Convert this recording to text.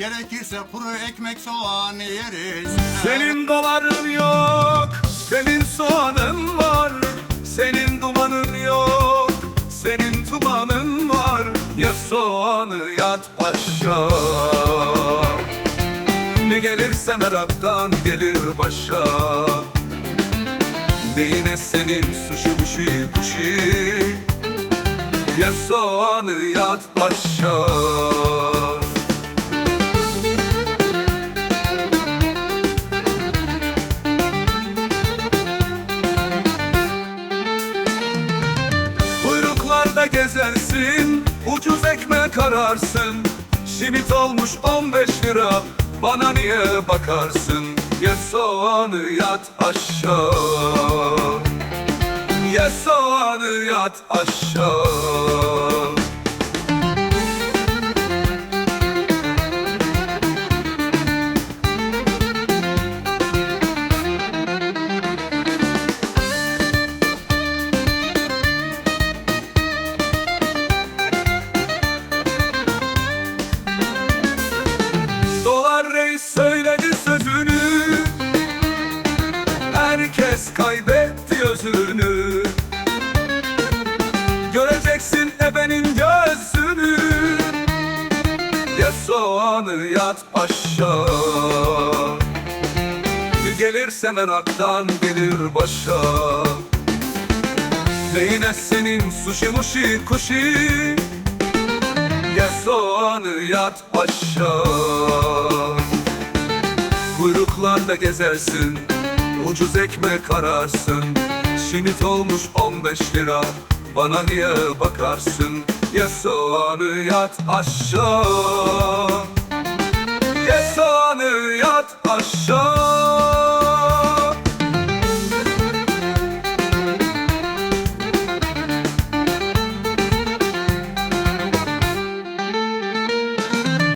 Gerekirse kuru ekmek soğan yeriz. Senin doların yok, senin soğanın var. Senin dumanın yok, senin tumanın var. Ya soğanı yat aşağı Ne gelirse meraktan gelir başa. Neyine senin suçu buşu kuşu. Ya soğanı yat aşağı gezersin Ucuz ekmek ararsın. Simit olmuş 15 lira Bana niye bakarsın? Ye soğanı yat aşağı. Ye soğanı yat aşağı Herkes kaybetti özünü Göreceksin ebenin gözünü. Ya soğanı yat aşağı Gelirse meraktan gelir başa. Neyine senin sushi muşi kuşi? Ya soğanı yat aşağı Kuyruklarda gezersin Ucuz ekmek ararsın. Simit olmuş 15 lira. Bana niye bakarsın? Ya soğanı yat aşağı. Ya soğanı yat aşağı